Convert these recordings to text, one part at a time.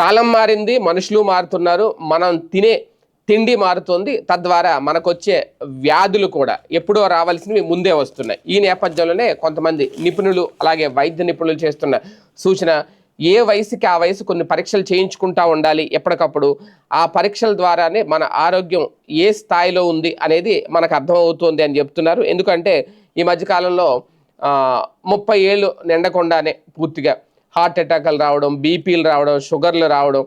కాలం మారింది మనుషులు మారుతున్నారు మనం తినే తిండి మారుతుంది తద్వారా మనకొచ్చే వ్యాధులు కూడా ఎప్పుడో రావాల్సినవి ముందే వస్తున్నాయి. ఈ నేపథ్యంలోనే కొంతమంది నిపుణులు అలాగే వైద్య నిపుణులు చేస్తున్న సూచన ఏ వయసుకి ఆ వయసు కొన్ని పరీక్షలు చేయించుకుంటా ఉండాలి ఎప్పటికప్పుడు ఆ పరీక్షల ద్వారానే మన ఆరోగ్యం ఏ స్థాయిలో ఉంది అనేది మనకు అర్థమవుతుంది అని చెప్తున్నారు. ఎందుకంటే ఈ మధ్యకాలంలో ముప్పై ఏళ్ళు నిండకుండానే పూర్తిగా హార్ట్ అటాక్లు రావడం బీపీలు రావడం షుగర్లు రావడం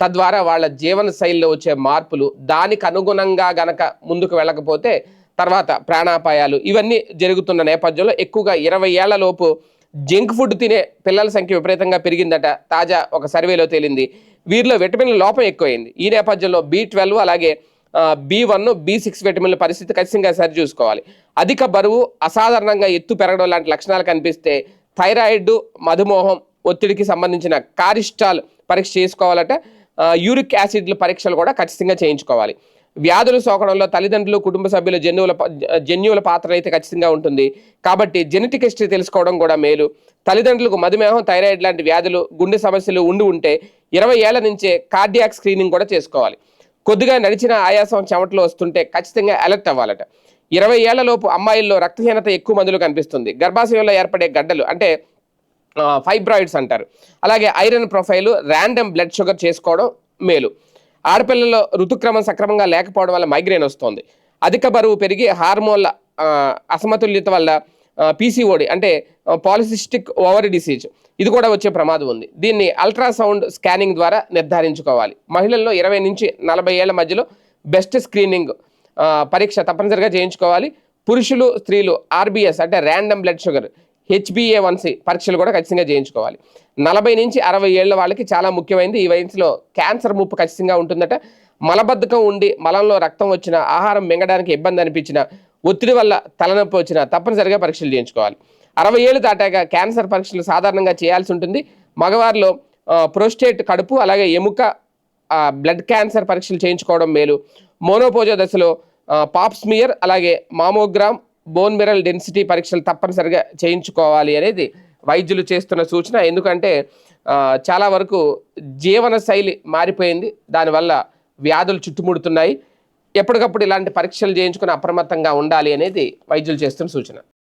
తద్వారా వాళ్ళ జీవన శైలిలో వచ్చే మార్పులు దానికి అనుగుణంగా గనక ముందుకు వెళ్ళకపోతే తర్వాత ప్రాణాపాయాలు ఇవన్నీ జరుగుతున్న నేపథ్యంలో ఎక్కువగా ఇరవై ఏళ్ళలోపు జంక్ ఫుడ్ తినే పిల్లల సంఖ్య విపరీతంగా పెరిగిందట. తాజా ఒక సర్వేలో తేలింది. వీరిలో విటమిన్ల లోపం ఎక్కువైంది. ఈ నేపథ్యంలో బి ట్వెల్వ్ అలాగే బి వన్ బి సిక్స్ విటమిన్ల పరిస్థితి ఖచ్చితంగా సరి చూసుకోవాలి అధిక బరువు అసాధారణంగా ఎత్తు పెరగడం లాంటి లక్షణాలు కనిపిస్తే థైరాయిడ్ మధుమేహం ఒత్తిడికి సంబంధించిన కారిస్టాల్ పరీక్ష చేసుకోవాలట. యూరిక్ యాసిడ్ల పరీక్షలు కూడా ఖచ్చితంగా చేయించుకోవాలి. వ్యాధులు సోకడంలో తల్లిదండ్రులు కుటుంబ సభ్యుల జన్యువుల ప- జన్యువుల పాత్ర అయితే ఖచ్చితంగా ఉంటుంది. కాబట్టి జెనెటిక్ హిస్టరీ తెలుసుకోవడం కూడా మేలు. తల్లిదండ్రులకు మధుమేహం థైరాయిడ్ లాంటి వ్యాధులు గుండె సమస్యలు ఉండి ఉంటే ఇరవై ఏళ్ళ నుంచే కార్డియాక్ స్క్రీనింగ్ కూడా చేసుకోవాలి. కొద్దిగా నడిచిన ఆయాసం చెమటలు వస్తుంటే ఖచ్చితంగా అలర్ట్ అవ్వాలట. ఇరవై ఏళ్ళలోపు అమ్మాయిల్లో రక్తహీనత ఎక్కువ మందులు కనిపిస్తుంది. గర్భాశయంలో ఏర్పడే గడ్డలు అంటే ఫైబ్రాయిడ్స్ అంటారు. అలాగే iron profile random blood sugar చేసుకోవడం మేలు. ఆడపిల్లల్లో ఋతుక్రమం సక్రమంగా లేకపోవడం వల్ల మైగ్రేన్ వస్తుంది. అధిక బరువు పెరిగి హార్మోన్ల అసమతుల్యత వల్ల పీసీఓడి అంటే పాలిసిస్టిక్ ఓవర్ డిసీజ్. ఇది కూడా వచ్చే ప్రమాదం ఉంది. దీన్ని అల్ట్రాసౌండ్ స్కానింగ్ ద్వారా నిర్ధారించుకోవాలి. మహిళల్లో ఇరవై నుంచి నలభై ఏళ్ళ మధ్యలో బెస్ట్ స్క్రీనింగ్ పరీక్ష తప్పనిసరిగా చేయించుకోవాలి. పురుషులు స్త్రీలు ఆర్బిఎస్ అంటే random blood sugar HBA one C పరీక్షలు కూడా ఖచ్చితంగా చేయించుకోవాలి. నలభై నుంచి అరవై ఏళ్ళ వాళ్ళకి చాలా ముఖ్యమైనది ఈ వయసులో క్యాన్సర్ ముప్పు ఖచ్చితంగా ఉంటుందట. మలబద్ధకం ఉండి మలంలో రక్తం వచ్చిన ఆహారం మింగడానికి ఇబ్బంది అనిపించిన ఒత్తిడి వల్ల తలనొప్పి వచ్చినా తప్పనిసరిగా పరీక్షలు చేయించుకోవాలి. అరవై ఏళ్ళు దాటాక క్యాన్సర్ పరీక్షలు సాధారణంగా చేయాల్సి ఉంటుంది. మగవారిలో ప్రోస్టేట్ కడుపు అలాగే ఎముక బ్లడ్ క్యాన్సర్ పరీక్షలు చేయించుకోవడం మేలు. మోనోపోజో దశలో పాప్ స్మియర్ అలాగే మామోగ్రామ్ బోన్ మిరల్ డెన్సిటీ పరీక్షలు తప్పనిసరిగా చేయించుకోవాలి అనేది వైద్యులు చేస్తున్న సూచన. ఎందుకంటే చాలా వరకు జీవన శైలి మారిపోయింది. దానివల్ల వ్యాధులు చుట్టుముడుతున్నాయి. ఎప్పటికప్పుడు ఇలాంటి పరీక్షలు చేయించుకుని అప్రమత్తంగా ఉండాలి అనేది వైద్యులు చేస్తున్న సూచన.